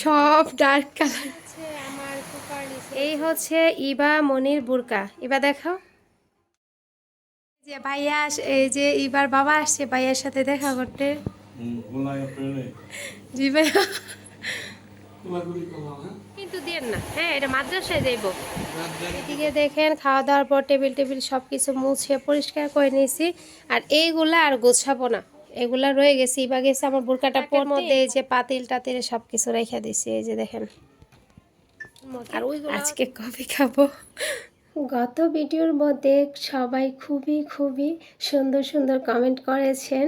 সব dark colour এই হচ্ছে ইবা মনির বুরকা। ইবা দেখাও। যে ভাইয়া আস- এই যে ইবার বাবা আসছে ভাইয়ার সাথে দেখা করতে। জি ভাইয়া। হ্যাঁ? কিন্তু দিয়েন না। হ্যাঁ এটা মাদ্রাসায় যাইব। এদিকে দেখেন খাওয়া দাওয়ার পর টেবিল টেবিল সব কিছু মুছে পরিষ্কার করে নিয়েছি। আর এইগুলা আর গোছাবো না। এগুলা রয়ে গেছে। ইবা গেছে আমার বুরকাটা পর মধ্যে এই যে পাতিল টাতিল সব কিছু রেখে দিছি এই যে দেখেন। আর ওই আজকে কফি খাব। গত ভিডিওর মধ্যে সবাই খুবই খুবই সুন্দর সুন্দর কমেন্ট করেছেন।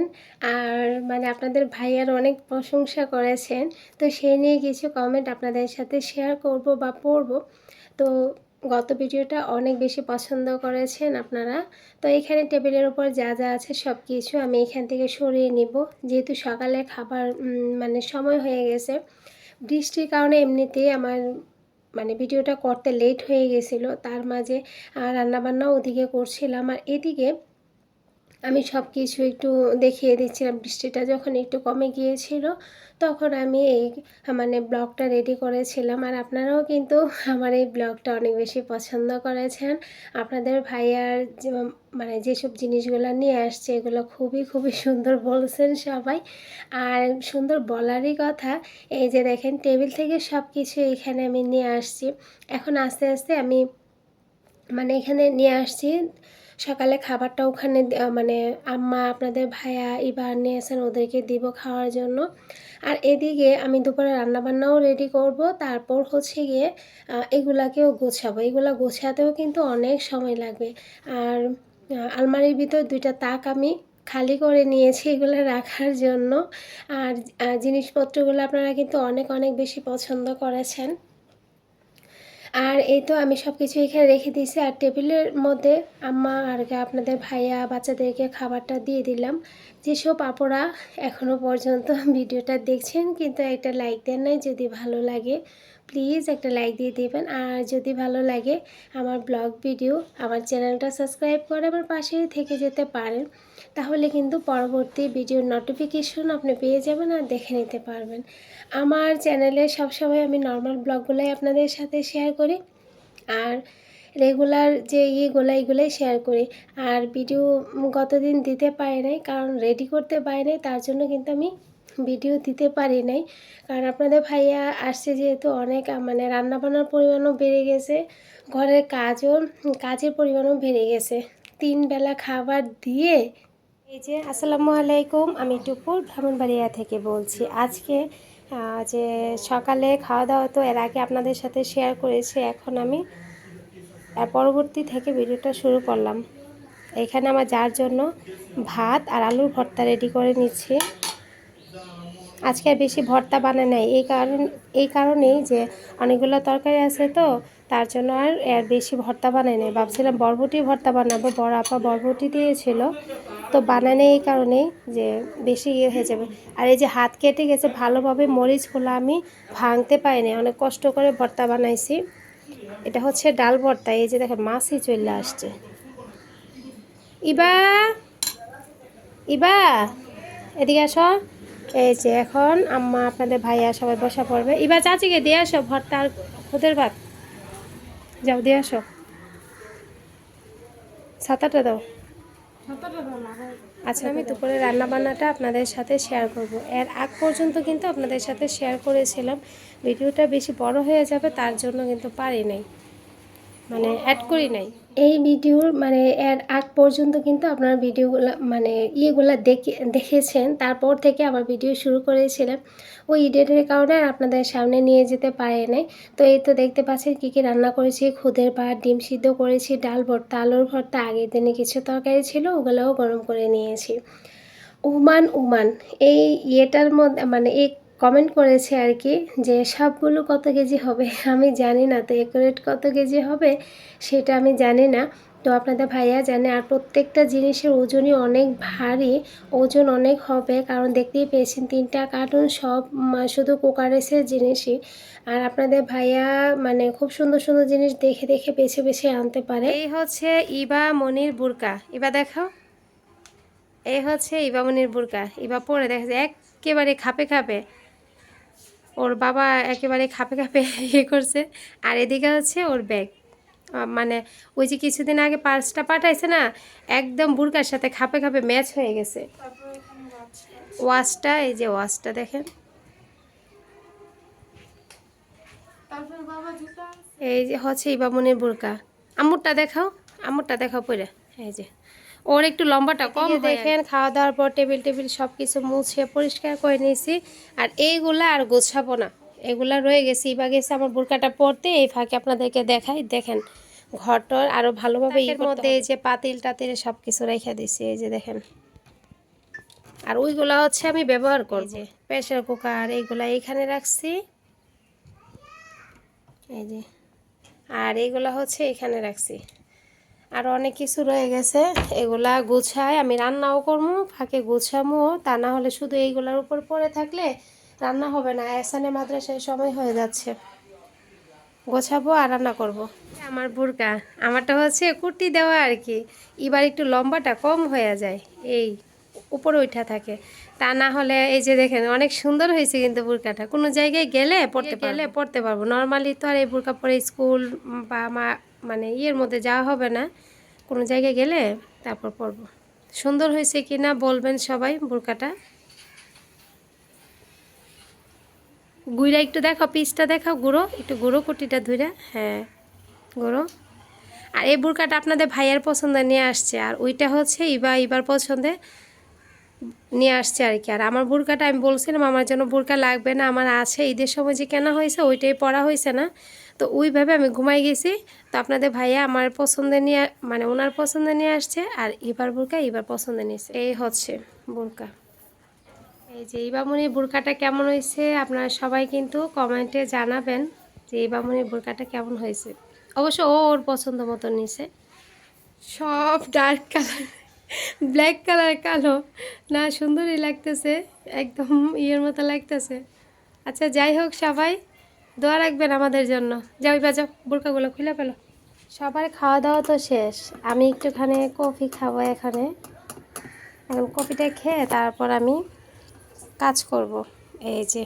আর মানে আপনাদের ভাইয়ার অনেক প্রশংসা করেছেন। তো সেই নিয়ে কিছু কমেন্ট আপনাদের সাথে শেয়ার করব বা পড়ব। তো গত ভিডিওটা অনেক বেশি পছন্দ করেছেন আপনারা। তো এখানে টেবিলের উপর যা যা আছে সব কিছু আমি এখান থেকে সরিয়ে নিব। যেহেতু সকালে খাবার মানে সময় হয়ে গেছে, বৃষ্টির কারণে এমনিতেই আমার মানে ভিডিওটা করতে লেট হয়ে গেছিল। তার মাঝে রান্নাবান্নাও ওদিকে করছিলাম। আর এদিকে আমি সব কিছু একটু দেখিয়ে দিচ্ছিলাম। বৃষ্টিটা যখন একটু কমে গিয়েছিল, তখন আমি এই মানে ব্লগটা রেডি করেছিলাম। আর আপনারাও কিন্তু আমার এই ব্লগটা অনেক বেশি পছন্দ করেছেন। আপনাদের ভাইয়ার মানে যেসব জিনিসগুলো নিয়ে আসছে, এগুলো খুবই খুবই সুন্দর বলছেন সবাই। আর সুন্দর বলারই কথা, এই যে দেখেন টেবিল থেকে সব কিছু এখানে আমি নিয়ে আসছি। এখন আস্তে আস্তে আমি মানে এখানে নিয়ে আসছি। সকালে খাবারটা ওখানে মানে আম্মা, আপনাদের ভাইয়া ইবার নিয়ে আসেন ওদেরকে দিব খাওয়ার জন্য। আর এদিকে আমি দুপুরে রান্নাবান্নাও রেডি করব। তারপর হচ্ছে গিয়ে এগুলাকেও গোছাবো। এগুলা গোছাতেও কিন্তু অনেক সময় লাগবে। আর আলমারির ভিতর দুইটা তাক আমি খালি করে নিয়েছি এগুলো রাখার জন্য। আর জিনিসপত্রগুলো আপনারা কিন্তু অনেক অনেক বেশি পছন্দ করেছেন। আর এই তো আমি সব কিছু এখানে রেখে দিয়েছি। আর টেবিলের মধ্যে আম্মা আর আপনাদের ভাইয়া, বাচ্চাদেরকে খাবারটা দিয়ে দিলাম। যেসব আপুরা এখনও পর্যন্ত ভিডিওটা দেখছেন, কিন্তু একটা লাইক দেন নাই যদি ভালো লাগে। প্লিজ একটা লাইক দিয়ে দেবেন। আর যদি ভালো লাগে আমার ব্লগ ভিডিও, আমার চ্যানেলটা সাবস্ক্রাইব করে আমার পাশেই থেকে যেতে পারেন। তাহলে কিন্তু পরবর্তী ভিডিওর নোটিফিকেশন আপনি পেয়ে যাবেন আর দেখে নিতে পারবেন। আমার চ্যানেলে সবসময় আমি নর্মাল ব্লগগুলোই আপনাদের সাথে শেয়ার করি আর রেগুলার যে ইয়েগুলো এগুলোই শেয়ার করি। আর ভিডিও গতদিন দিতে পারি নাই, কারণ রেডি করতে পারি নাই, তার জন্য কিন্তু আমি ভিডিও দিতে পারি নাই। কারণ আপনাদের ভাইয়া আসছে যেহেতু অনেক মানে রান্নাবান্নার পরিমাণও বেড়ে গেছে, ঘরের কাজও, কাজের পরিমাণও বেড়ে গেছে। তিন বেলা খাবার দিয়ে এই যে, আসসালামু আলাইকুম, আমি টুপুর ভ্রমণবাড়িয়া থেকে বলছি। আজকে যে সকালে খাওয়া দাওয়া তো এর আগে আপনাদের সাথে শেয়ার করেছি, এখন আমি পরবর্তী থেকে ভিডিওটা শুরু করলাম। এখানে আমার যার জন্য ভাত আর আলুর ভর্তা রেডি করে নিচ্ছি। আজকে আর বেশি ভর্তা বানায় নাই। এই কারণ, এই কারণেই যে অনেকগুলো তরকারি আছে তো, তার জন্য আর এর বেশি ভর্তা বানাই নাই। ভাবছিলাম বরবটি ভর্তা বানাবো বড় আপা বরবটি দিয়েছিল। তো বানায় নাই এই কারণেই যে বেশি ইয়ে হয়ে যাবে। আর এই যে হাত কেটে গেছে, ভালোভাবে মরিচগুলো আমি ভাঙতে পারিনি। অনেক কষ্ট করে ভর্তা বানাইছি। এটা হচ্ছে ডাল ভর্তা। এই যে দেখেন, মাছই চলে আসছে। ইবা ইবা, এদিকে আসো। এই যে এখন আম্মা আপনাদের ভাইয়া সবাই বসা পড়বে। এবার চাচিকে দিয়ে আসো ভর্তা আর খুদের ভাত। যাও দিয়ে আসো। ছাতাটা দাও। আচ্ছা আমি দুপুরে রান্না বান্নাটা আপনাদের সাথে শেয়ার করব। এর আগ পর্যন্ত কিন্তু আপনাদের সাথে শেয়ার করেছিলাম। ভিডিওটা বেশি বড় হয়ে যাবে তার জন্য কিন্তু পারি নাই। মানে অ্যাড করি নাই। এই ভিডিওর মানে এর আগ পর্যন্ত কিন্তু আপনার ভিডিওগুলো মানে ইয়েগুলো দেখে, দেখেছেন। তারপর থেকে আবার ভিডিও শুরু করেছিলাম। ওই ইডেটের কারণে আপনাদের সামনে নিয়ে যেতে পারে নাই। তো এই তো দেখতে পাচ্ছেন কী কী রান্না করেছি। খুদের ভাত, ডিম সিদ্ধ করেছি, ডাল ভর্তা, আলুর ভর্তা, আগের দিনে কিছু তরকারি ছিল, ওগুলোও গরম করে নিয়েছি। উমান উমান, এই ইয়েটার মধ্যে মানে এই কমেন্ট করেছে আর কি যে সবগুলো কত কেজি হবে? আমি জানি না, তো একুরেট কত কেজি হবে সেটা আমি জানি না। তো আপনাদের ভাইয়া জানে, আর প্রত্যেকটা জিনিসের ওজনই অনেক ভারী, ওজন অনেক হবে। কারণ দেখতেই পেয়েছেন, তিনটা কার্টুন সব শুধু কোকারেসের জিনিসই। আর আপনাদের ভাইয়া মানে খুব সুন্দর সুন্দর জিনিস দেখে দেখে বেছে বেছে আনতে পারে। এই হচ্ছে ইবা মনির বুরকা। ইবা দেখাও। এই হচ্ছে ইবা মনির বুরকা। ইবা পরে দেখা যায়, একেবারে খাপে খাপে। ওর বাবা একেবারে খাপে খাপে ইয়ে করছে। আর এদিকে হচ্ছে ওর ব্যাগ মানে ওই যে কিছুদিন আগে পার্সটা পাঠাইছে না, একদম বুরকার সাথে খাপে খাপে ম্যাচ হয়ে গেছে। ওয়াশটা, এই যে ওয়াশটা দেখেন। এই যে হচ্ছে ইবামনির বুরকা। আমুরটা দেখাও আমুরটা দেখাও পরে এই যে। ওর একটু লম্বাটা কম দেখেন খাওয়া দাওয়ার পর টেবিল টেবিল সব কিছু মুছে পরিষ্কার করে নিয়েছি। আর এইগুলা আর গোছাবো না। এগুলা রয়ে গেছে ইবা গেছে আমার বুরকাটা পরতে এই ফাঁকে আপনাদেরকে দেখাই। দেখেন ঘরটর আরও ভালোভাবে এর মধ্যে এই যে পাতিল টাতিল সব কিছু রেখে দিছি এই যে দেখেন। আর ওইগুলা হচ্ছে আমি ব্যবহার করব। প্রেশার কুকার এইগুলা এইখানে রাখছি। এই যে। আর এইগুলা হচ্ছে এখানে রাখছি। আর অনেক কিছু রয়ে গেছে এগুলা গুছায় আমি রান্নাও করব ফাঁকে গুছামো তা না হলে শুধু এইগুলার উপর পড়ে থাকলে রান্না হবে না এসানে মাদ্রাসায় সময় হয়ে যাচ্ছে। গোছাবো আর রান্না করব। আমার বুরকা আমারটা হচ্ছে কুর্তি দেওয়া আর কি এবার একটু লম্বাটা কম হয়ে যায় এই উপরে উঠা থাকে। তা না হলে এই যে দেখেন অনেক সুন্দর হয়েছে কিন্তু বুরকাটা কোনো জায়গায় গেলে পড়তে গেলে পড়তে পারব নর্মালি তো আর এই বুরকা পরে স্কুল বা মা মানে ইয়ের মধ্যে যাওয়া হবে না। কোনো জায়গায় গেলে তারপর পরবো। সুন্দর হয়েছে কি না বলবেন সবাই বুরকাটা? গুঁড়া একটু দেখাও, পিসটা দেখাও, গুঁড়ো, একটু গুঁড়ো কুটিটা ধুইরা হ্যাঁ গুঁড়ো। আর এই বুরকাটা আপনাদের ভাইয়ের পছন্দে নিয়ে আসছে। আর ওইটা হচ্ছে ইবা, ইবার পছন্দে। নিয়ে আসছে আর কি আর আমার বুরকাটা আমি বলছিলাম, আমার জন্য বুরকা লাগবে না, আমার আছে, ঈদের সময় যে কেনা হয়েছে, ওইটাই পরা হয়েছে না। তো ওইভাবে আমি ঘুমাই গেছি। তো আপনাদের ভাইয়া আমার পছন্দে নিয়ে মানে ওনার পছন্দে নিয়ে আসছে, আর এবার বুরকা, এবার পছন্দে নিয়েছে। এই হচ্ছে বুরকা। এই যে ইবামনির বুরকাটা কেমন হয়েছে, আপনারা সবাই কিন্তু কমেন্টে জানাবেন যে ইবামনির বুরকাটা কেমন হয়েছে। অবশ্য ও ওর পছন্দ মতো নিছে সব ডার্ক কালার ব্ল্যাক কালার কালো। না সুন্দরই লাগতেছে। একদম ইয়ের মতো লাগতেছে। আচ্ছা যাই হোক সবাই দোয়া রাখবেন আমাদের জন্য। যাও যাও বোরকাগুলো খুলে পেল সবার খাওয়া দাওয়া তো শেষ। আমি একটুখানি কফি খাব এখানে। এখন কফিটা খেয়ে তারপর আমি কাজ করব। এই যে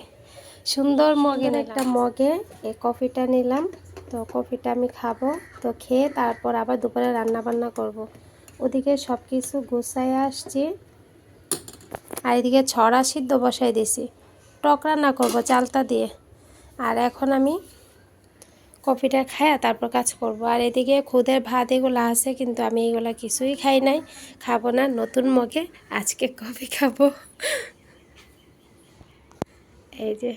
সুন্দর মগের একটা মগে এই কফিটা নিলাম। তো কফিটা আমি খাব। তো খেয়ে তারপর আবার দুপুরে রান্না বান্না করব। ওদিকে সব কিছু গুছাই আসছি। আর এদিকে ছড়া সিদ্ধ বসাই দিছি। টক রান্না করব চালতা দিয়ে। আর এখন আমি কফিটা খায়া তারপর কাজ করব। আর এদিকে খুদের ভাত এগুলো আছে, কিন্তু আমি এগুলো কিছুই খাই নাই। খাব না, নতুন মগে আজকে কফি খাব। এই যে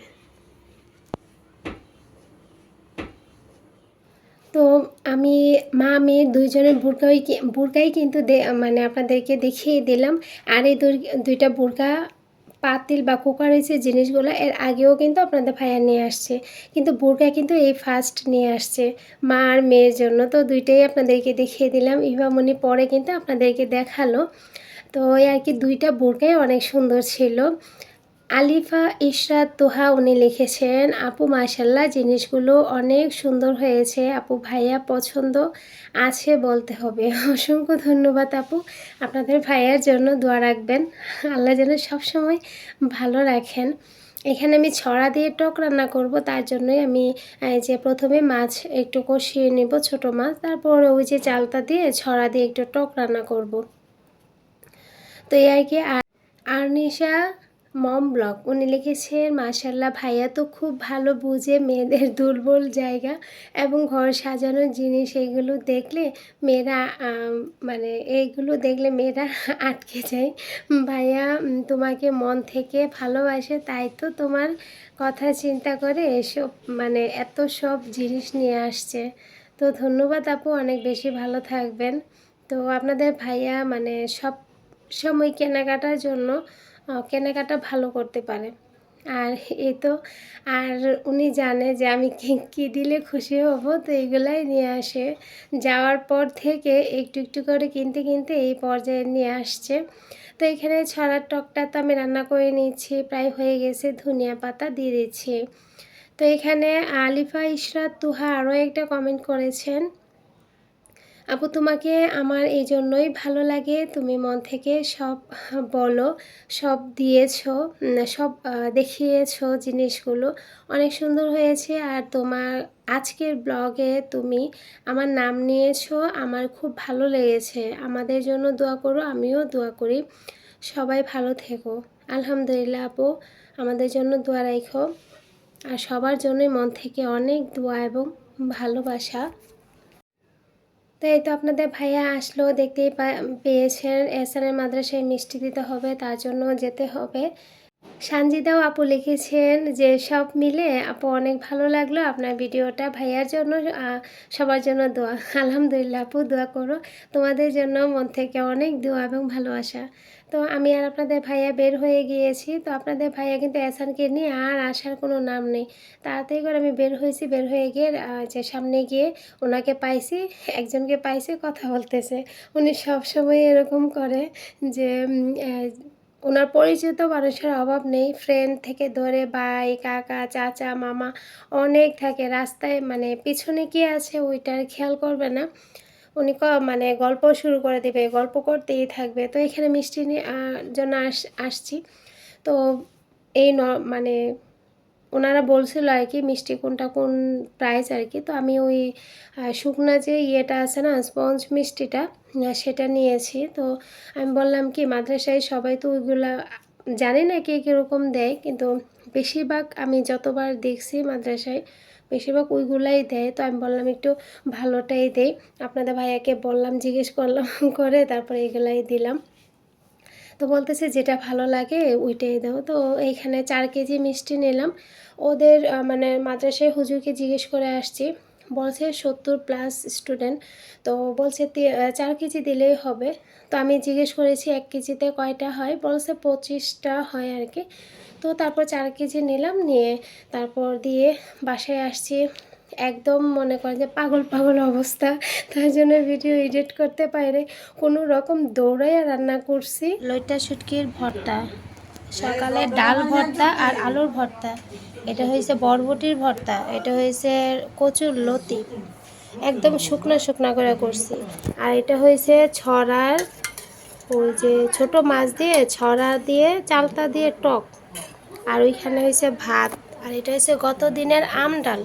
তো আমি মা মেয়ের দুইজনের বুরকাই বুরকাই কিন্তু মানে আপনাদেরকে দেখিয়ে দিলাম। আর এই দুইটা বুরকা পাতিল বা কুকার হয়েছে জিনিসগুলো, এর আগেও কিন্তু আপনাদের ভাইয়া নিয়ে আসছে। কিন্তু বুরকা কিন্তু এই ফার্স্ট নিয়ে আসছে। মা আর মেয়ের জন্য। তো দুইটাই আপনাদেরকে দেখিয়ে দিলাম। ইভামনি পরে কিন্তু আপনাদেরকে দেখাল। তো ওই আর কি দুইটা বুরকাই অনেক সুন্দর ছিল। আলিফা, ইশরাত, তোহা, উনি লিখেছেন, আপু, মাশাল্লাহ, জিনিসগুলো অনেক সুন্দর হয়েছে। আপু, ভাইয়া, পছন্দ আছে বলতে হবে। অসংখ্য ধন্যবাদ, আপু। আপনাদের ভাইয়ার জন্য দোয়া রাখবেন। আল্লাহ যেন সবসময় ভালো রাখেন। এখানে আমি ছড়া দিয়ে টক রান্না করব, তার জন্যই আমি যে প্রথমে মাছ একটু কষিয়ে নেব, ছোট মাছ, তারপর ওই যে চালতা দিয়ে ছড়া দিয়ে একটু টক রান্না করব। তো এই আর কি, আর আর্নিশা মম ব্লগ। উনি লিখেছেন মাশাল্লাহ ভাইয়া তো খুব ভালো বুঝে মেয়েদের দুর্বল জায়গা এবং ঘর সাজানোর জিনিস এইগুলো দেখলে মেয়েরা মানে এইগুলো দেখলে মেয়েরা আটকে যায়। ভাইয়া তোমাকে মন থেকে ভালোবাসে, তাই তো তোমার কথা চিন্তা করে এসব মানে এত সব জিনিস নিয়ে আসছে। তো ধন্যবাদ আপু, অনেক বেশি ভালো থাকবেন। তো আপনাদের ভাইয়া মানে সব সময় কেনাকাটার জন্য কেনাকাটা ভালো করতে পারে। আর এই তো, আর উনি জানে যে আমি কি দিলে খুশি হব, তো এইগুলাই নিয়ে আসে। যাওয়ার পর থেকে একটু একটু করে কিনতে কিনতে এই পর্যায়ে নিয়ে আসছে। তো এখানে ছড়ার টকটা তো আমি রান্না করে নিয়েছি, প্রায় হয়ে গেছে, ধনিয়া পাতা দিয়ে দিচ্ছি তো এখানে আলিফা, ইশরাত, তুহা আরও একটা কমেন্ট করেছেন। আপু, তোমাকে আমার এই জন্যই ভালো লাগে। তুমি মন থেকে সব বলো, সব দিয়েছ সব দেখিয়েছো জিনিসগুলো। অনেক সুন্দর হয়েছে। আর তোমার আজকের ব্লগে তুমি আমার নাম নিয়েছো। আমার খুব ভালো লেগেছে। আমাদের জন্য দোয়া করো, আমিও দোয়া করি। সবাই ভালো থেকো। আলহামদুলিল্লাহ আপু, আমাদের জন্য দোয়া রাখো আর সবার জন্যই মন থেকে অনেক দোয়া এবং ভালোবাসা। তো এই তো আপনাদের ভাইয়া আসলো, দেখতেই পেয়েছেন। এসানের মাদ্রাসায় মিষ্টি দিতে হবে, তার জন্য যেতে হবে। সানজিদাও আপু লিখেছেন যে, সব মিলে আপু অনেক ভালো লাগল আপনার ভিডিওটা। ভাইয়ার জন্য সবার জন্য দোয়া। আলহামদুলিল্লাহ আপু, দোয়া করো। তোমাদের জন্য মন থেকে অনেক দোয়া এবং ভালোবাসা। তো আমি আর আপনাদের ভাইয়া বের হয়ে গিয়েছি। তো আপনাদের ভাইয়া কিন্তু এসানকে নিয়ে আর আসার কোনো নাম নেই। তাড়াতাড়ি করে আমি বের হয়েছি। বের হয়ে গিয়ে যে সামনে গিয়ে ওনাকে পাইছি, একজনকে পাইছি, কথা বলতেছে। উনি সবসময় এরকম করে যে ওনার পরিচিত মানুষের অভাব নেই। ফ্রেন্ড থেকে ধরে ভাই, কাকা, চাচা, মামা অনেক থাকে। রাস্তায় মানে পিছনে কি আছে ওইটার খেয়াল করবে না। উনি মানে গল্প শুরু করে দেবে, গল্প করতেই থাকবে। তো এখানে মিষ্টি নিয়ে জন্য আস, আসছি। তো এই মানে ওনারা বলছিল আর কি, মিষ্টি কোনটা কোন প্রাইস আর কি। তো আমি ওই শুকনা যে ইয়েটা আছে না স্পঞ্জ মিষ্টিটা সেটা নিয়েছি। তো আমি বললাম কি, মাদ্রাসায় সবাই তো ওইগুলা, জানি না কে কীরকম দেয়, কিন্তু বেশিরভাগ আমি যতবার দেখছি মাদ্রাসায়, বেশিরভাগ ওইগুলাই দেয়। তো আমি বললাম একটু ভালোটাই দেই। আপনাদের ভাইয়াকে বললাম, জিজ্ঞেস করলাম, করে তারপরে এগুলাই দিলাম। তো বলতেছে যেটা ভালো লাগে ওইটাই দাও। তো এইখানে চার কেজি মিষ্টি নিলাম। ওদের মানে মাদ্রাসায় হুজুরকে জিজ্ঞেস করে আসছি। বলছে সত্তর প্লাস স্টুডেন্ট তো বলছে চার কেজি দিলেই হবে। তো আমি জিজ্ঞেস করেছি এক কেজিতে কয়টা হয়? বলছে পঁচিশটা হয় আর কি। তো তারপর চার কেজি নিলাম। নিয়ে তারপর দিয়ে বাসায় আসছি। একদম মনে করেন যে পাগল পাগল অবস্থা, তার জন্য ভিডিও এডিট করতে পারি কোনো রকম দৌড়াইয়া রান্না করছি। লইটা শুটকির ভর্তা, সকালে ডাল ভর্তা আর আলুর ভর্তা। এটা হয়েছে বরবটির ভর্তা, এটা হয়েছে কচুর লতি। একদম শুকনো শুকনা করে করছি। আর এটা হয়েছে ছড়ার, ওই যে ছোট মাছ দিয়ে ছড়া দিয়ে, চালতা দিয়ে টক। আর ওইখানে হয়েছে ভাত, আর এটা হয়েছে গত দিনের আম ডাল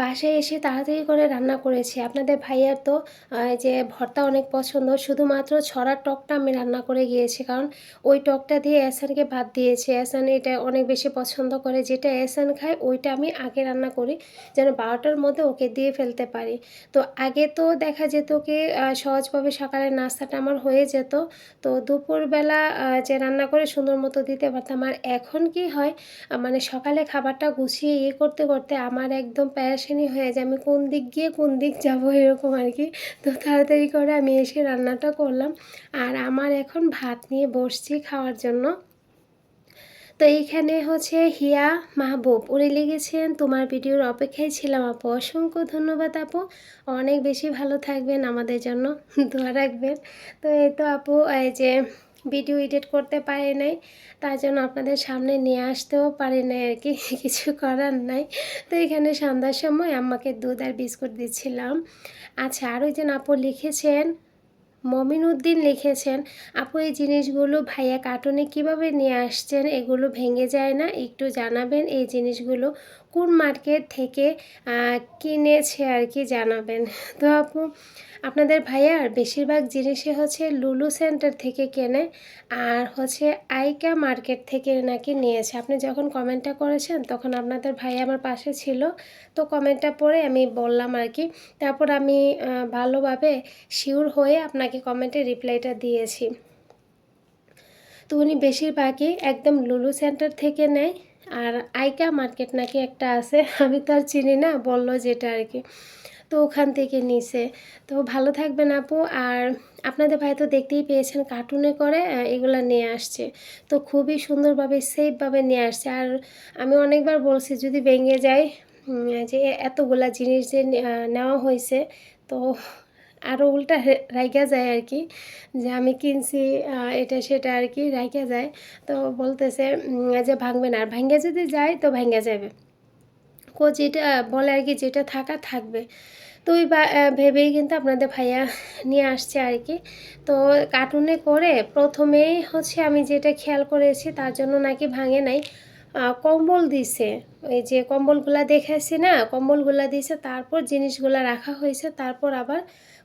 বাসায় এসে তাড়াতাড়ি করে রান্না করেছি। আপনাদের ভাইয়ার তো যে ভর্তা অনেক পছন্দ, শুধুমাত্র ছড়ার টকটা আমি রান্না করে গিয়েছি কারণ ওই টকটা দিয়ে এসানকে ভাত দিয়েছি। এসান এটা অনেক বেশি পছন্দ করে, যেটা এসান খায় ওইটা আমি আগে রান্না করি, যেন বারোটার মধ্যে ওকে দিয়ে ফেলতে পারি। তো আগে তো দেখা যেত কি সহজভাবে সকালের নাস্তাটা আমার হয়ে যেত। তো দুপুরবেলা যে রান্না করে সুন্দর মতো দিতে পারতাম। আর এখন কি হয় মানে সকালে খাবারটা গুছিয়ে ইয়ে করতে করতে আমার একদম প্যারাশানি হয়ে যায়, আমি কোন দিক গিয়ে কোন দিক যাব এরকম আর কি। তো তাড়াতাড়ি করে আমি এসে রান্নাটা করলাম। আর আমার এখন ভাত নিয়ে বসছি খাওয়ার জন্য। তো এইখানে হচ্ছে হিয়া মাহবুব, উনি লিখেছেন, তোমার ভিডিওর অপেক্ষায় ছিলাম আপু, অসংখ্য ধন্যবাদ আপু। অনেক বেশি ভালো থাকবেন আমাদের জন্য, দোয়া রাখবেন। তো এই তো আপু, এই যে ভিডিও এডিট করতে পারি নাই, তার জন্য আপনাদের সামনে নিয়ে আসতেও পারি নাই আর কি, কিছু করার নাই। তো এখানে সন্ধ্যার সময় আম্মাকে দুধ আর বিস্কুট দিচ্ছিলাম। আচ্ছা আর ওই যে আপু লিখেছেন, মমিন উদ্দিন লিখেছেন, আপু এই জিনিসগুলো ভাইয়া কার্টুনে কীভাবে নিয়ে আসছেন, এগুলো ভেঙে যায় না? একটু জানাবেন এই জিনিসগুলো। কোন মার্কেট থেকে কিনেছে আর কি জানাবেন? তো আপু, আপনাদের ভাইয়ার বেশিরভাগ জিনিসই হচ্ছে লুলু সেন্টার থেকে কেনে আর হচ্ছে আইকা মার্কেট থেকে নাকি নিয়েছে। আপনি যখন কমেন্টটা করেছেন, তখন আপনাদের ভাই আমার পাশে ছিল। তো কমেন্টটা পড়ে আমি বললাম আর কি। তারপর আমি ভালোভাবে শিওর হয়ে আপনাকে কমেন্টে রিপ্লাইটা দিয়েছি। তো উনি বেশিরভাগই একদম লুলু সেন্টার থেকে নেয়। আর আইকা মার্কেট নাকি একটা আছে, আমি তো আর চিনি না, বলল যেটা আর কি। তো ওখান থেকে নিছে। তো ভালো থাকবেন আপু, আর আপনাদের ভাই তো দেখতেই পেয়েছেন কার্টুনে করে এগুলো নিয়ে আসছে। তো খুবই সুন্দরভাবে সেফভাবে নিয়ে আসছে। আর আমি অনেকবার বলছি, যদি ভেঙে যায় যে এতগুলা জিনিস যে নেওয়া হয়েছে, তো আরও উল্টা রে- রাইগা যায় আর কি যে আমি কিনছি এটা সেটা আর কি রাইগা যায়। তো বলতেছে যে ভাঙবে না। আর ভাঙ্গে যদি যায়, তো ভাঙ্গা যাবে। কো যেটা, বলে আর কি, যেটা থাকা থাকবে। তো ওই ভেবেই কিন্তু আপনাদের ভাইয়া নিয়ে আসছে আর কি তো কার্টুনে করে প্রথমেই হচ্ছে আমি যেটা খেয়াল করেছি, তার জন্য নাকি ভাঙে নাই। কম্বল দিছে। ওই যে কম্বলগুলা দেখাইছি না, কম্বলগুলা দিছে, তারপর জিনিসগুলা রাখা হয়েছে, তারপর আবার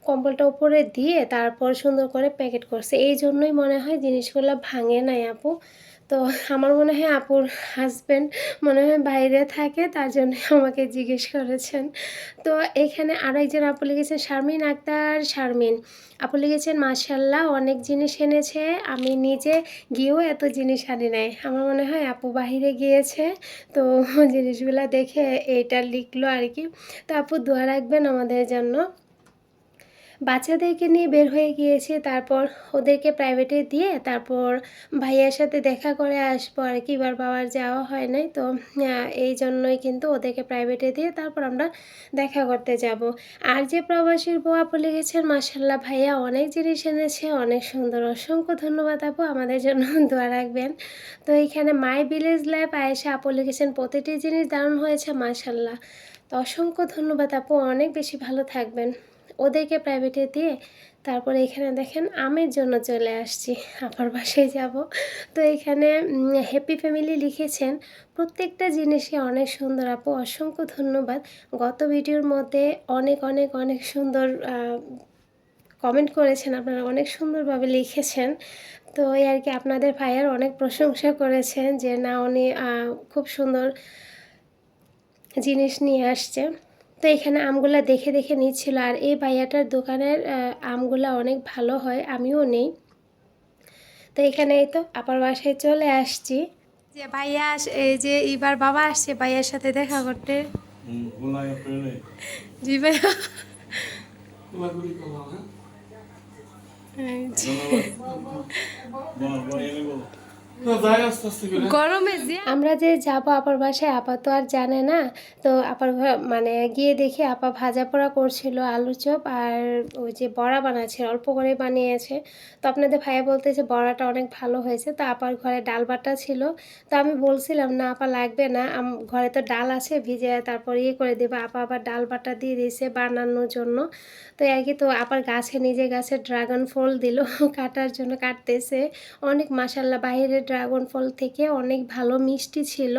কম্বলটা উপরে দিয়ে তারপর সুন্দর করে প্যাকেট করছে। এই জন্যই মনে হয় জিনিসগুলো ভাঙে নাই আপু। তো আমার মনে হয় আপুর হাজব্যান্ড মনে হয় বাইরে থাকে, তার জন্য আমাকে জিজ্ঞেস করেছেন। তো এখানে আরও একজন আপু লিখেছেন, শারমিন আক্তার, শারমিন। আপু লিখেছেন মাশাল্লাহ অনেক জিনিস এনেছে। আমি নিজে গিয়েও এত জিনিস আনি নাই। আমার মনে হয় আপু বাহিরে গিয়েছে, তো জিনিসগুলো দেখে এটা লিখলো আর কি। তো আপু দোয়া রাখবেন আমাদের জন্য। বাচ্চাদেরকে নিয়ে বের হয়ে গিয়েছে। তারপর ওদেরকে প্রাইভেটে দিয়ে তারপর ভাইয়ার সাথে দেখা করে আসব। আর কি, এবার বাবার যাওয়া হয় নাই। তো এই জন্যই কিন্তু ওদেরকে প্রাইভেটে দিয়ে তারপর আমরা দেখা করতে যাব। আর যে প্রবাসীর বউ আপু লিখেছেন মাসাল্লাহ ভাইয়া অনেক জিনিস এনেছে। অনেক সুন্দর। অসংখ্য ধন্যবাদ আপু, আমাদের জন্য দোয়া রাখবেন। তো এইখানে মাই ভিলেজ লাইফ আয়েশা আপু লিখেছেন, প্রতিটি জিনিস দারুণ হয়েছে মাসাল্লাহ তো অসংখ্য ধন্যবাদ আপু, অনেক বেশি ভালো থাকবেন। ওদেরকে প্রাইভেটে দিয়ে তারপরে এখানে দেখেন আমের জন্য চলে আসছি। আপার বাসায় যাব। তো এখানে হ্যাপি ফ্যামিলি লিখেছেন, প্রত্যেকটা জিনিসই অনেক সুন্দর আপু, অসংখ্য ধন্যবাদ। গত ভিডিওর মধ্যে অনেক অনেক অনেক সুন্দর কমেন্ট করেছেন, আপনারা অনেক সুন্দরভাবে লিখেছেন। তো এই আর কি আপনাদের ভাইয়ার অনেক প্রশংসা করেছেন যে না উনি খুব সুন্দর জিনিস নিয়ে আসছে। তো এখানে আমগুলা দেখে দেখে নিচ্ছিল। আর এই ভাইয়াটার দোকানের আমগুলা অনেক ভালো হয় আমিও নেই। তো এখানে এই তো আপার বাসায় চলে আসছি। যে ভাইয়া আস- এই যে এবার বাবা আসছে ভাইয়ার সাথে দেখা করতে। জি ভাইয়া। হ্যাঁ? যে। আমরা যে যাব আপার বাসায় আপা তো আর জানে না। তো আপার মানে গিয়ে দেখি আপা ভাজা পোড়া করছিল আলু চপ আর ওই যে বড়া বানাচ্ছে অল্প করে বানিয়েছে। তো আপনাদের ভাইয়া বলতেছে বড়াটা অনেক ভালো হয়েছে। তো আপার ঘরে ডাল বাটা ছিল। তো আমি বলছিলাম না আপা লাগবে না। ঘরে তো ডাল আছে ভিজে তারপর ইয়ে করে দেবো। আপা আবার ডাল বাটা দিয়ে দিয়েছে বানানোর জন্য। তো আর কি তো আপার গাছে নিজে গাছে ড্রাগন ফল দিল কাটার জন্য কাটতেছে। অনেক মাসাল্লাহ বাইরের ড্রাগন ফল থেকে অনেক ভালো মিষ্টি ছিল।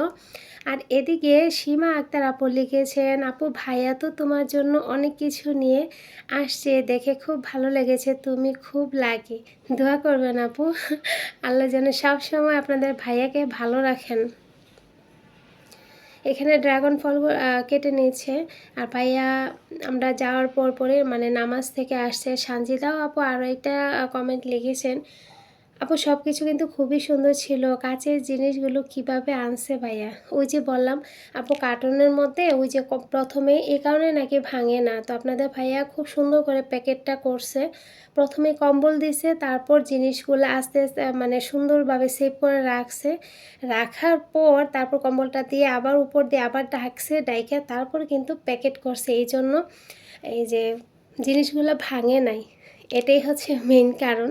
আর এদিকে সীমা আক্তার আপু লিখেছেন, আপু ভাইয়া তো তোমার জন্য অনেক কিছু নিয়ে আসছে, দেখে খুব ভালো লেগেছে, তুমি খুব লাগে দোয়া করবেন আপু, আল্লাহ যেন সব সময় আপনাদের ভাইয়াকে ভালো রাখেন। এখানে ড্রাগন ফল কেটে নিয়েছে। আর ভাইয়া, আমরা যাওয়ার পর পরে মানে নামাজ থেকে আসছে। সানজিদাও আপু আরও একটা কমেন্ট লিখেছেন আপু সব কিছু কিন্তু খুবই সুন্দর ছিল। কাচের জিনিসগুলো কীভাবে আনছে ভাইয়া? ওই যে বললাম, আপু কার্টুনের মধ্যে ওই যে প্রথমে এই কারণে নাকি ভাঙে না। তো আপনাদের ভাইয়া খুব সুন্দর করে প্যাকেটটা করছে। প্রথমে কম্বল দিছে, তারপর জিনিসগুলো আস্তে আস্তে মানে সুন্দরভাবে সেভ করে রাখছে। রাখার পর তারপর কম্বলটা দিয়ে আবার উপর দিয়ে আবার ঢাকছে ডাইকে তারপর কিন্তু প্যাকেট করছে। এই জন্য এই যে জিনিসগুলো ভাঙে নাই। এটাই হচ্ছে মেইন কারণ।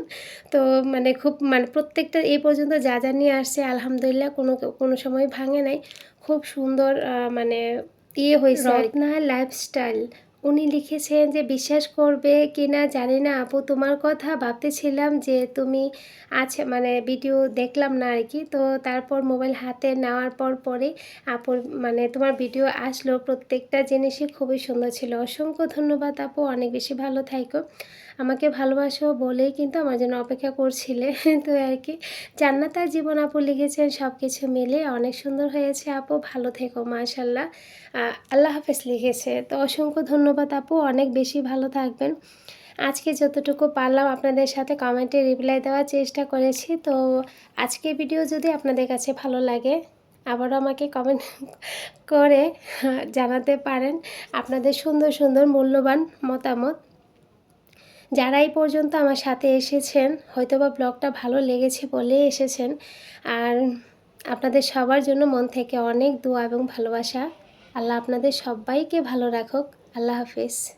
তো মানে খুব মানে প্রত্যেকটা এই পর্যন্ত যা যা নিয়ে আসছে, আলহামদুলিল্লাহ কোনো কোনো সময় ভাঙে নাই। খুব সুন্দর মানে ইয়ে হয়েছে। রত্না লাইফস্টাইল উনি লিখেছেন যে, বিশ্বাস করবে কি না জানি না আপু, তোমার কথা ভাবতেছিলাম যে, তুমি আছে মানে ভিডিও দেখলাম না আর কি। তো তারপর মোবাইল হাতে নেওয়ার পর পরে আপুর মানে তোমার ভিডিও আসলো। প্রত্যেকটা জিনিসই খুবই সুন্দর ছিল। অসংখ্য ধন্যবাদ আপু। অনেক বেশি ভালো থাইকো। আমাকে ভালোবাসো বলেই কিন্তু আমার জন্য অপেক্ষা করছিলে। তো আর কি। জান্নাতার জীবন আপু লিখেছেন সব কিছু মিলে অনেক সুন্দর হয়েছে আপু। ভালো থেকো মাশাল্লাহ আল্লাহ হাফেজ লিখেছে। তো অসংখ্য ধন্যবাদ আপু, অনেক বেশি ভালো থাকবেন। আজকে যতটুকু পারলাম আপনাদের সাথে কমেন্টে রিপ্লাই দেওয়ার চেষ্টা করেছি। তো আজকে ভিডিও যদি আপনাদের কাছে ভালো লাগে, আবারও আমাকে কমেন্ট করে জানাতে পারেন। আপনাদের সুন্দর সুন্দর মূল্যবান মতামত। যারা এই পর্যন্ত আমার সাথে এসেছেন, হয়তোবা ব্লগটা ভালো লেগেছে বলে এসেছেন। আর আপনাদের সবার জন্য মন থেকে অনেক দোয়া এবং ভালোবাসা। আল্লাহ আপনাদের সবাইকে ভালো রাখুক। আল্লাহ হাফিজ।